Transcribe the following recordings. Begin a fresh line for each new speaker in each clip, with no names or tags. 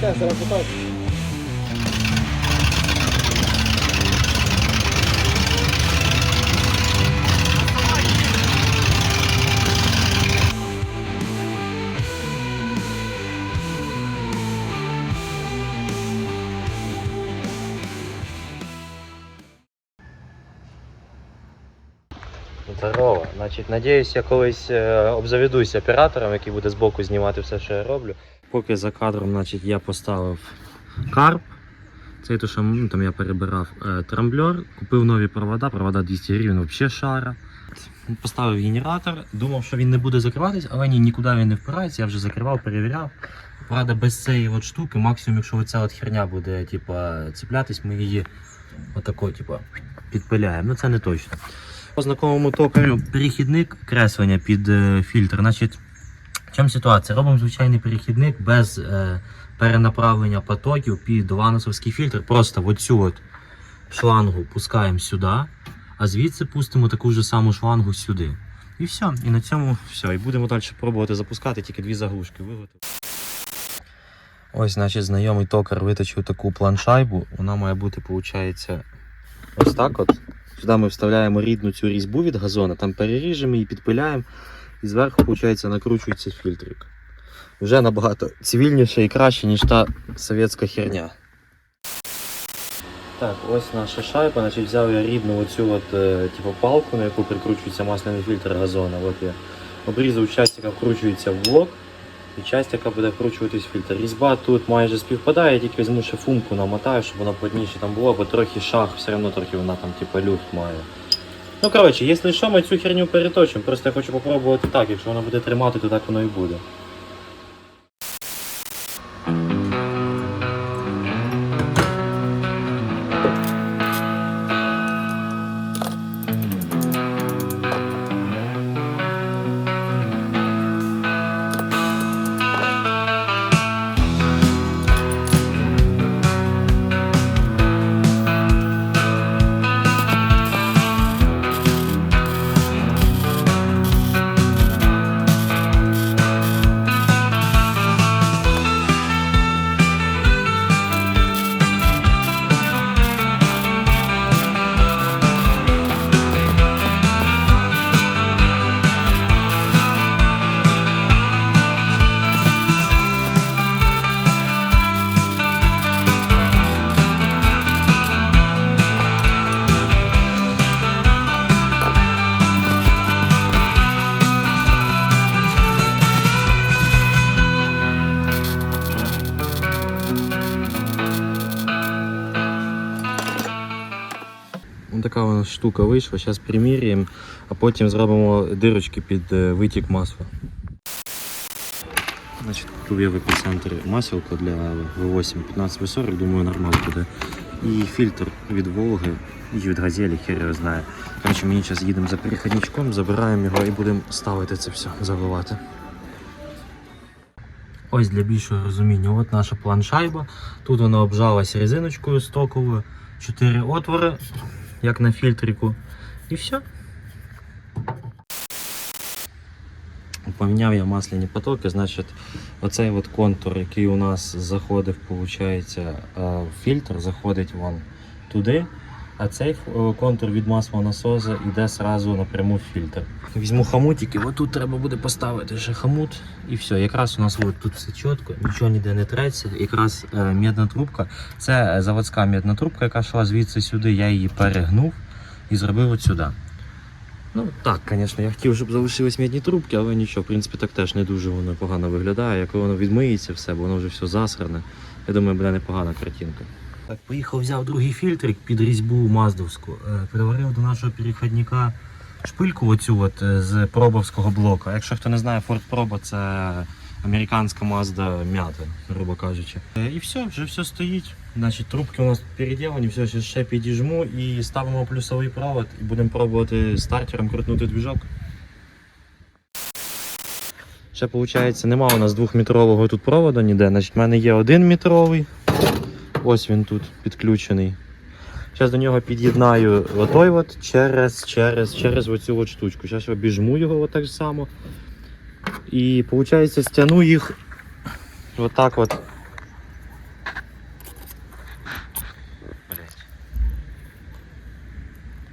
таке, зараз питаю.
Здорово. Значить, надіюсь, я колись е, обзаведусь оператором, який буде збоку знімати все, що я роблю. Поки за кадром, значить, я поставив карп. Це то, що ну, там я перебирав е, трамблер, купив нові провода, провода 200 гривень, взагалі шара. Поставив генератор, думав, що він не буде закриватись, але ні, нікуди він не впирається, я вже закривав, перевіряв. Правда, без цієї от штуки, максимум, якщо оця от херня буде типа, цеплятись, ми її отако, типа, підпиляємо. Ну це не точно. По знакомому токарю перехідник креслення під е, фільтр. Значить, в чому ситуація? Робимо звичайний перехідник без е, перенаправлення потоків під ланосовський фільтр. Просто в оцю от шлангу пускаємо сюди, а звідси пустимо таку ж саму шлангу сюди. І все. І на цьому все. І будемо далі пробувати запускати тільки дві заглушки. Ось, значить, знайомий токар виточив таку планшайбу. Вона має бути, виходить, ось так от. Сюди ми вставляємо рідну цю різьбу від газона, там переріжемо її, підпиляємо, і зверху, виходить, накручується фільтрик. Вже набагато цивільніше і краще, ніж та совєтська херня. Так, ось наша шайба. Значить, взяв я рідну оцю от, е, типу, палку, на яку прикручується масляний фільтр газона. От я обрізав часть, яка вкручується в блок, і часть, яка буде вкручуватись в фільтр. Різьба тут майже співпадає, я тільки візьму ще фумку намотаю, щоб вона плотніше там було, бо трохи шаг, все одно трохи вона там типу люфт має. Ну коротше, якщо що, ми цю херню переточимо. Просто я хочу попробувати так, якщо воно буде тримати, то так воно і буде. Штука вийшла, зараз приміряємо, а потім зробимо дирочки під е, витік масла. Значить, тут є в епіцентрі маселко для V8 15V40, думаю, нормально буде. І фільтр від Волги і від газелі, хер його знає. Коротше, мені зараз їдемо за перехідничком, забираємо його і будемо ставити це все, заливати. Ось для більшого розуміння, от наша планшайба. Тут вона обжалась резиночкою стоковою, 4 отвори, як на фільтрику. І все. Поміняв я масляні потоки, значить, оцей от контур, який у нас заходив, виходить, в фільтр, заходить вон туди. А цей е, контур від маслонасоза йде сразу напряму в фільтр. Візьму хамутик, і отут треба буде поставити ще хамут. І все. Якраз у нас от тут все чітко, нічого ніде не треться. Якраз е, медна трубка. Це заводська медна трубка, яка йшла звідси сюди. Я її перегнув і зробив от сюди. Ну так, звісно, я хотів, щоб залишились мідні трубки, але нічого, в принципі, так теж не дуже воно погано виглядає. Як воно відмиється все, бо воно вже все засране. Я думаю, буде непогана картинка. Так, поїхав, взяв другий фільтрик під різьбу маздовську, е, приварив до нашого перехідника шпильку оцю от е, з пробовського блока. Якщо хто не знає, Ford Probo це американська Mazda м'ята, грубо кажучи. Е, І все, вже все стоїть. Значить, трубки у нас переділені, все, ще- підіжму і ставимо плюсовий провод і будемо пробувати стартером крутнути двіжок. Ще виходить, нема у нас двохметрового тут проводу ніде. Значить, в мене є один метровий. Ось він тут підключений. Зараз до нього під'єднаю отой от через через, через оцю от штучку. Зараз обіжму його от так само. І виходить, стяну їх отак от.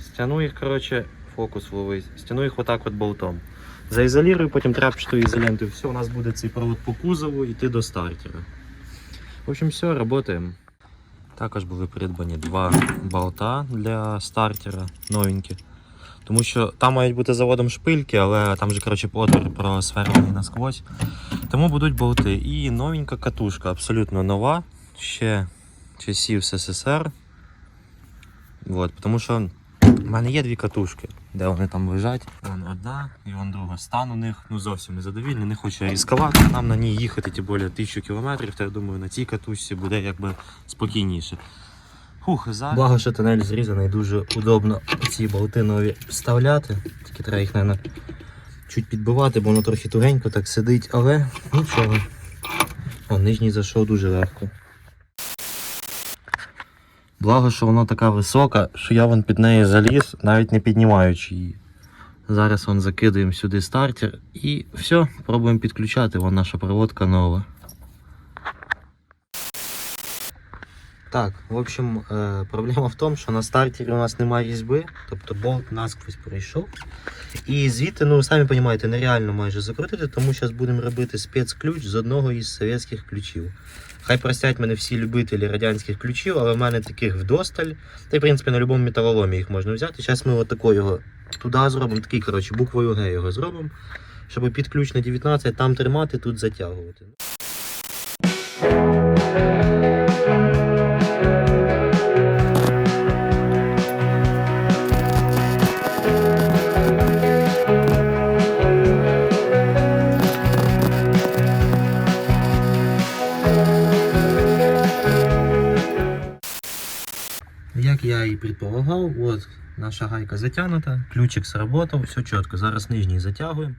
Стягну їх, коротше, фокус ловись. Стяну їх отак от болтом. Заізолірую, потім тряпчатою ізолентою. Все, у нас буде цей провод по кузову йти до стартера. В общем, все, работаем. Також були придбані два болта для стартера новенькі. Тому що там мають бути заводом шпильки, але там же коротше, отвір просверлений насквозь. Тому будуть болти. І новенька катушка, абсолютно нова, ще часів СССР. Вот, тому що в мене є дві катушки, де вони там лежать. Вон одна і вон друга. Стан у них ну, зовсім незадовільний, не хочу ризикувати. Нам на ній їхати тим більше тисячу кілометрів, то я думаю, на цій катушці буде якби спокійніше. Фух, зараз. Благо, що тунель зрізаний, дуже удобно ці болти нові вставляти. Тільки треба їх, мабуть, чуть підбивати, бо воно трохи тугенько так сидить, але нічого. О, нижній зайшов дуже легко. Благо, що вона така висока, що я вон під неї заліз, навіть не піднімаючи її. Зараз вон закидуємо сюди стартер і все, пробуємо підключати. Вон наша проводка нова. Так, в общем, е, проблема в тому, що на стартері у нас немає різьби, тобто болт насквозь пройшов. І звідти, ну самі розумієте, нереально майже закрутити, тому зараз будемо робити спецключ з одного із совєтських ключів. Хай простять мене всі любителі радянських ключів, але в мене таких вдосталь. Та й в принципі на будь-якому металоломі їх можна взяти. Зараз ми отако його туди зробимо, такий, коротше, буквою Г його зробимо, щоб під ключ на 19 там тримати, тут затягувати. І от наша гайка затягнута, ключик сработав, все чітко. Зараз нижній затягуємо.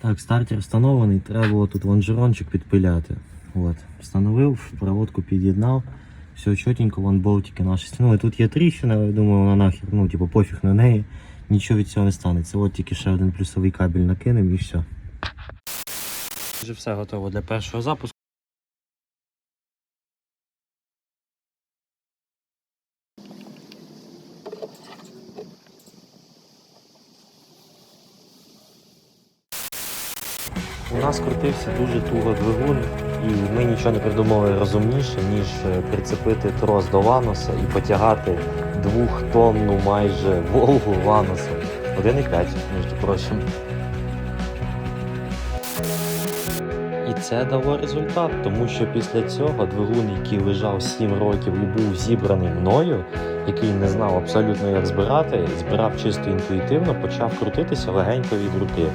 Так, стартер встановлений, треба було тут лонжерончик підпиляти. От, встановив, проводку під'єднав, все чотенько, вон болтики наші стянули. Тут є тріщина, я думаю, вона нахер, ну, типу, пофіг на неї, нічого від цього не станеться. От тільки ще один плюсовий кабель накинемо і все. Вже все готово для першого запуску. У нас крутився дуже туго двигун, і ми нічого не придумали розумніше, ніж е, прицепити трос до Ланоса і потягати двохтонну майже Волгу Ланосом. 1,5, між прочим. І це дало результат, тому що після цього двигун, який лежав 7 років і був зібраний мною, який не знав абсолютно як збирати, збирав чисто інтуїтивно, почав крутитися легенько від руки.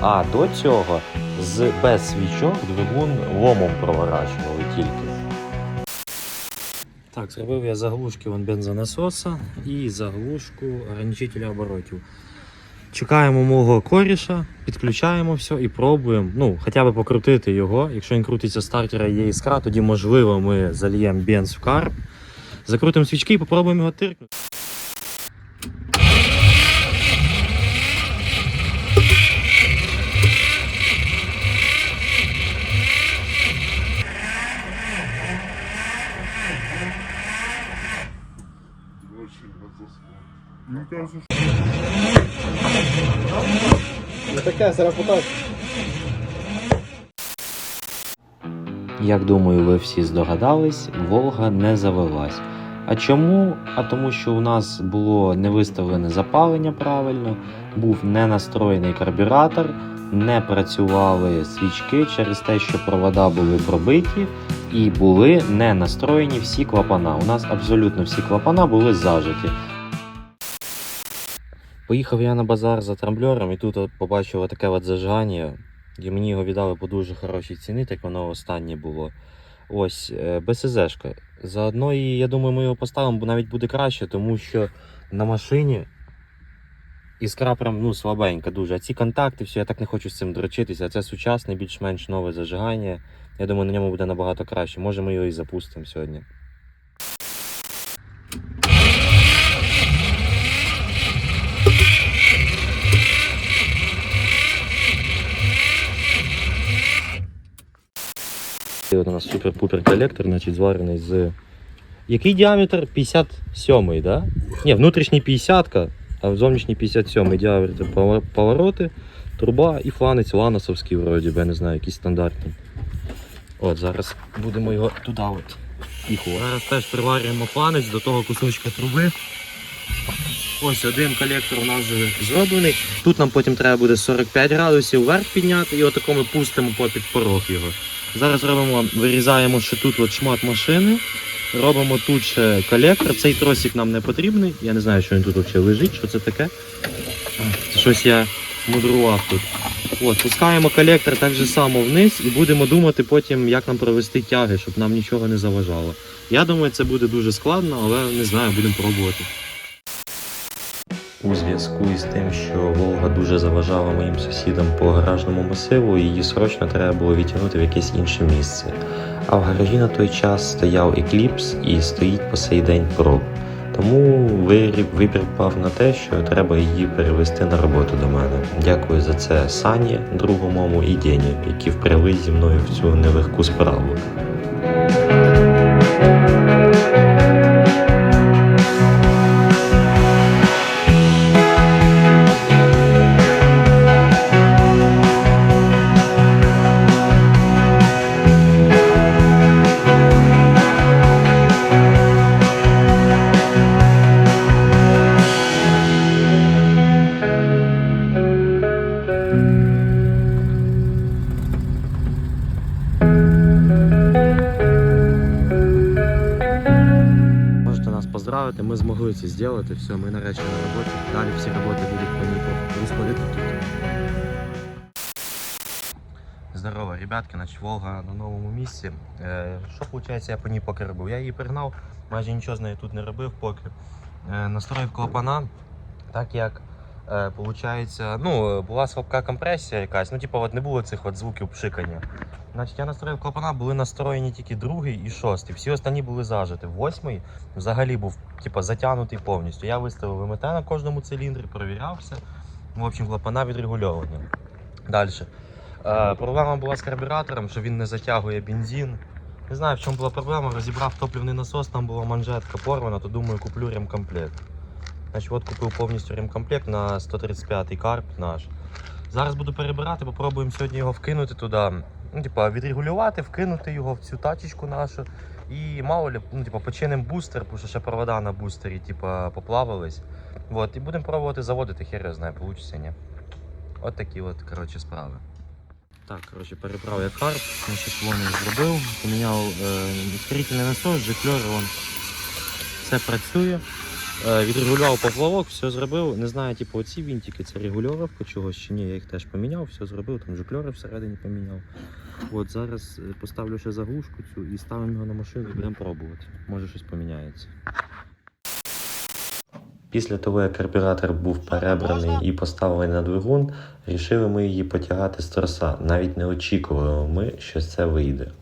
А до цього з без свічок двигун ломом проворачували тільки. Так, зробив я заглушки вон бензонасоса і заглушку ограничителя оборотів. Чекаємо мого коріша, підключаємо все і пробуємо. Ну, хоча б покрутити його. Якщо він крутиться з стартера є іскра, тоді можливо ми зальємо бенз в карп. Закрутимо свічки і попробуємо його тиркнути.
Ну.
Як думаю, ви всі здогадались, Волга не завелась. А чому? А тому, що у нас було не виставлене запалення правильно, був не настроєний карбюратор, не працювали свічки через те, що провода були пробиті, і були не настроєні всі клапана. У нас абсолютно всі клапана були зажаті. Поїхав я на базар за трамблером і тут от побачив таке от зажигання. І мені його віддали по дуже хорошій ціні, так воно останнє було. Ось, е, БСЗшка. Заодно і я думаю, ми його поставимо, бо навіть буде краще, тому що на машині іскра прям ну, слабенька дуже. А ці контакти, все, я так не хочу з цим дрочитися. Це сучасне, більш-менш нове зажигання. Я думаю, на ньому буде набагато краще. Може ми його і запустимо сьогодні. От у нас супер-пупер колектор, значить, зварений з Який діаметр? 57, да? Ні, внутрішній 50, а зовнішній 57 діаметр повороти, труба і фланець ланосовський, вроді я не знаю, якийсь стандартний. От, зараз будемо його туди от. Їху. Зараз теж приварюємо фланець до того кусочка труби. Ось один колектор у нас вже зроблений. Тут нам потім треба буде 45 градусів вверх підняти і отако ми пустимо попід порог його. Зараз робимо, вирізаємо ще тут от шмат машини. Робимо тут ще колектор. Цей тросик нам не потрібний. Я не знаю, що він тут взагалі лежить, що це таке. Щось я мудрував тут. От, пускаємо колектор так же само вниз і будемо думати потім, як нам провести тяги, щоб нам нічого не заважало. Я думаю, це буде дуже складно, але не знаю, будемо пробувати. У зв'язку із тим, що Волга дуже заважала моїм сусідам по гаражному масиву, її срочно треба було відтягнути в якесь інше місце. А в гаражі на той час стояв екліпс і стоїть по сей день проб. Тому виріб, вибір пав на те, що треба її перевести на роботу до мене. Дякую за це Сані, другу мому і Дені, які впряли зі мною в цю нелегку справу. Змогли це зробити. Все, нарешті на роботі. Далі всі роботи будуть по ній происходити тут. Здорово, ребятки, значить Волга на новому місці. Що виходить, я по ній поки робив? Я її пригнав, майже нічого з нею тут не робив поки. Е, Настроїв клапана, так як е, Получається, ну, була слабка компресія якась, ну, типу, от не було цих от звуків пшикання. Значить, я настроїв клапана, були настроєні тільки другий і шостий. Всі останні були зажаті. Восьмий взагалі був типу, затягнутий повністю. Я виставив ВМТ на кожному циліндрі, перевіряв все. В общем, клапана відрегульовані. Далі. Е, проблема була з карбюратором, що він не затягує бензин. Не знаю, в чому була проблема. Розібрав топливний насос, там була манжетка порвана, то думаю, куплю ремкомплект. Значить, от купив повністю ремкомплект на 135-й карп наш. Зараз буду перебирати, попробуємо сьогодні його вкинути туди. Ну, типа, відрегулювати, вкинути його в цю тачечку нашу. І мало ли, ну, типа, починимо бустер, тому що ще провода на бустері, типа, поплавались. Вот, і будемо пробувати заводити, хер я знаю, получиться ні. От такі от, коротше, справи. Так, коротше, перебрав я карп, значить, вон я зробив, поміняв е, ускорительний насос, джеклер, вон. Все працює. Е, Відрегулював поплавок, все зробив. Не знаю, типу, оці вінтики це регульовка чогось чи ні, я їх теж поміняв, все зробив, там жукльори всередині поміняв. От зараз е, поставлю ще заглушку цю і ставимо його на машину і будемо пробувати. Може щось поміняється. Після того, як карбюратор був перебраний і поставлений на двигун, рішили ми її потягати з троса. Навіть не очікували ми, що це вийде.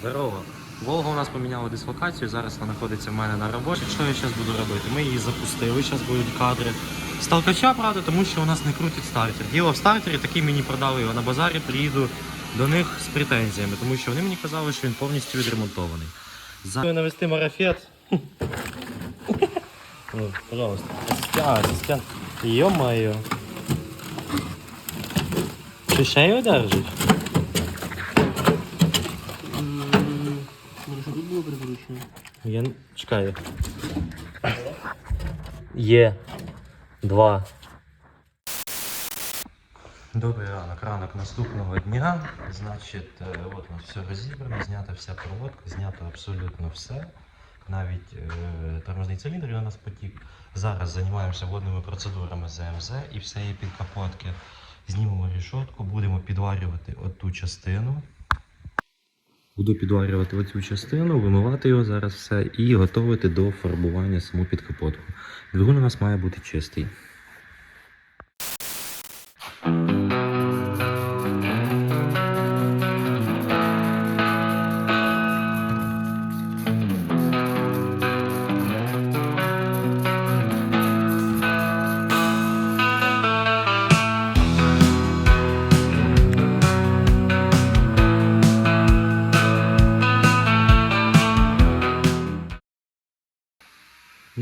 Здорово. Волга у нас поміняла дислокацію, зараз вона знаходиться в мене на роботі. Що я зараз буду робити? Ми її запустили, зараз будуть кадри. З толкача, правда, тому що у нас не крутить стартер. Діло в стартері, такий мені продали його на базарі, приїду до них з претензіями, тому що вони мені казали, що він повністю відремонтований. За... Навести марафет. Пожалуйста. Асистент. Ё-моё. Ти ще його держиш?
Може, що тут було прикручено?
Я чекаю. Є. Два. Добрий ранок, ранок наступного дня. Значить, е, от у нас все розібрано, знята вся проводка, знято абсолютно все. навіть е, тормозний циліндр у нас потік. Зараз займаємося водними процедурами ЗМЗ і все є під. Знімемо рішотку, будемо підварювати оту частину. Буду підварювати оцю частину, вимивати його зараз все і готувати до фарбування саму підкапотку. Двигун у нас має бути чистий.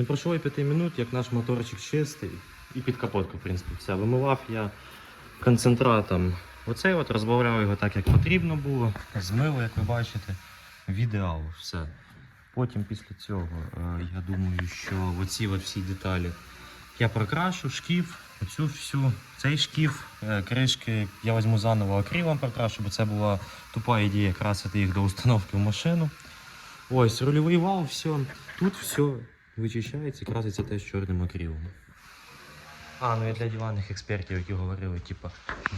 Пройшло і п'яти минут, як наш моторчик чистий, і під капотку, в принципі, все. Вимивав я концентратом. Оцей от розбавляв його так, як потрібно було. Змило, як ви бачите, в ідеал все. Потім після цього, е, я думаю, що оці от всі деталі я прокрашу, шкіф, оцю всю, цей шкіф, е, кришки я візьму заново акрилом прокрашу, бо це була тупа ідея красити їх до установки в машину. Ось, рульовий вал, все. Тут все вичищається і краситься теж чорним акрилом. А, ну і для диванних експертів, які говорили, типа,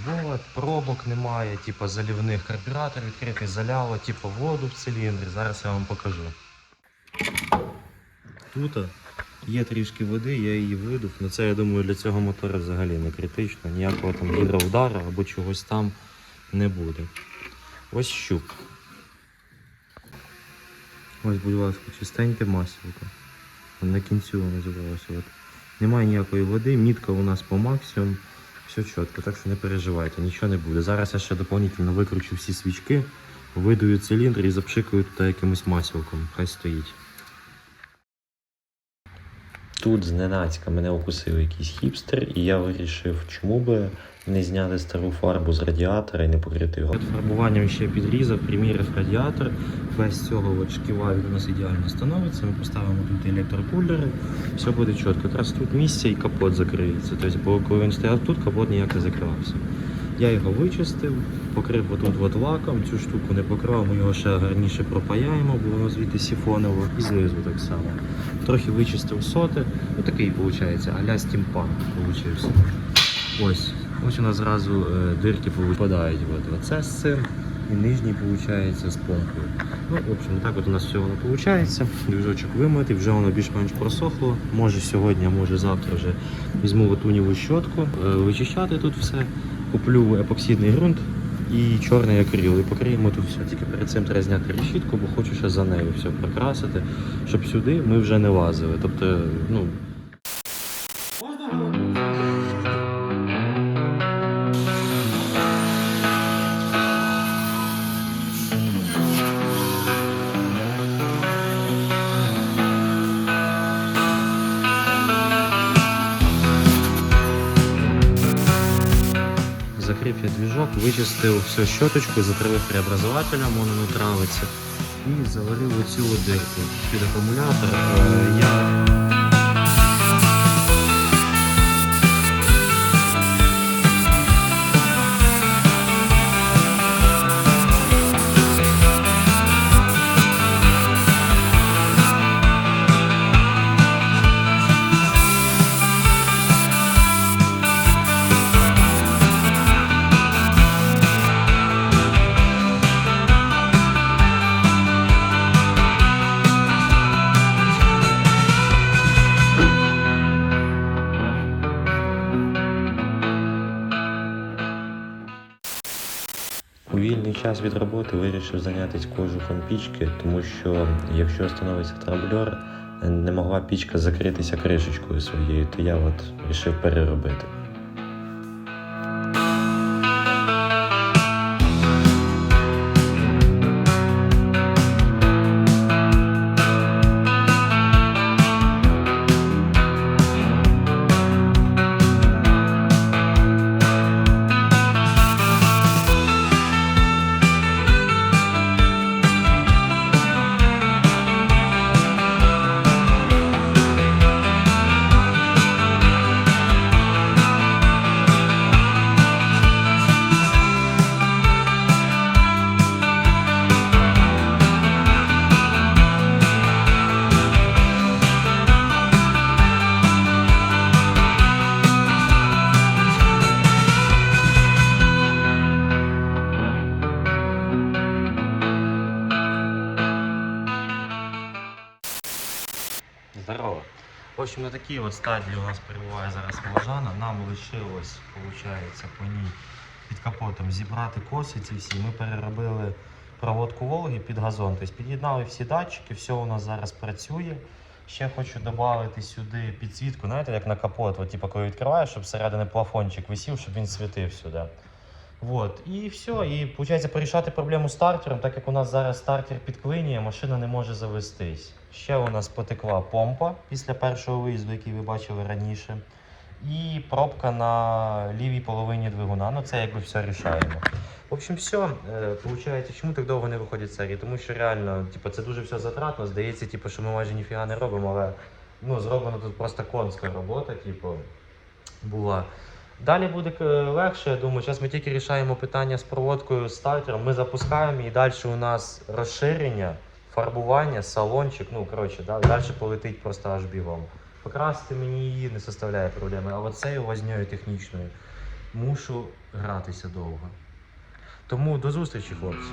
вот, пробок немає, типа залівних карбюратор відкритий, заляло, типа воду в циліндрі. Зараз я вам покажу. Тут є трішки води, я її видув. Ну це, я думаю, для цього мотора взагалі не критично. Ніякого там гідроудару або чогось там не буде. Ось щуп. Ось, будь ласка, чистеньке масло. На кінцю воно зібралося. От. Немає ніякої води, мітка у нас по максимуму. Все чітко, так що не переживайте, нічого не буде. Зараз я ще доповнительно викручу всі свічки, видую циліндр і запшикаю туди якимось масілком. Хай стоїть. Тут зненацька мене укусив якийсь хіпстер, і я вирішив, чому би не зняти стару фарбу з радіатора і не покрити його. Фарбуванням ще підрізав, примірив радіатор. Без цього от шківа він у нас ідеально становиться. Ми поставимо тут електрокулери, все буде чітко. Якраз тут місце і капот закриється. Тобто, коли він стояв тут, капот ніяк не закривався. Я його вичистив, покрив отут от лаком, цю штуку не покривав, ми його ще гарніше пропаяємо, бо воно звідти сіфоново і знизу так само. Трохи вичистив соти. Ну такий виходить, а-ля стімпанк получився. Ось. Ось у нас зразу е, дирки випадають. Оце з цим і нижній виходить з помпою. Ну, в общем, так от у нас все воно виходить. Двіжочок вимитий, вже воно більш-менш просохло. Може сьогодні, може завтра вже візьму отуніву щотку, е, вичищати тут все. Куплю епоксидний ґрунт і чорний акрил. І покриємо тут все. Тільки перед цим треба зняти решітку, бо хочу ще за нею все прикрасити, щоб сюди ми вже не лазили. Тобто, ну. Закрив я двіжок, вичистив всю щоточку, закрив преобразователем, воно. І заварив оцю дирку під акумулятор. Е, Я час від роботи вирішив зайнятися кожухом пічки, тому що якщо становиться трамблер, не могла пічка закритися кришечкою своєю, то я от вирішив переробити. Такій от стадії у нас перебуває зараз Волжана. Нам лишилось, виходить, по ній під капотом зібрати коси ці всі. Ми переробили проводку Волги під газон. Тобто під'єднали всі датчики, все у нас зараз працює. Ще хочу додати сюди підсвітку, знаєте, як на капот, от, типу, коли відкриваєш, щоб всередині плафончик висів, щоб він світив сюди. Вот. І все. І виходить порішати проблему з стартером, так як у нас зараз стартер підклинює, машина не може завестись. Ще у нас потекла помпа після першого виїзду, який ви бачили раніше. І пробка на лівій половині двигуна. Ну це якби все рішаємо. В общем, все. Получається, чому так довго не виходять серії? Тому що реально, типу, це дуже все затратно. Здається, типу, що ми майже ніфіга не робимо, але ну, зроблено тут просто конська робота, типу, була. Далі буде е, легше, я думаю. Зараз ми тільки рішаємо питання з проводкою стартером. Ми запускаємо і далі у нас розширення, фарбування, салончик. Ну, коротше, да, далі полетить просто аж бігом. Покрасити мені її не составляє проблеми, а цією возньою технічною мушу гратися довго. Тому до зустрічі, хлопці.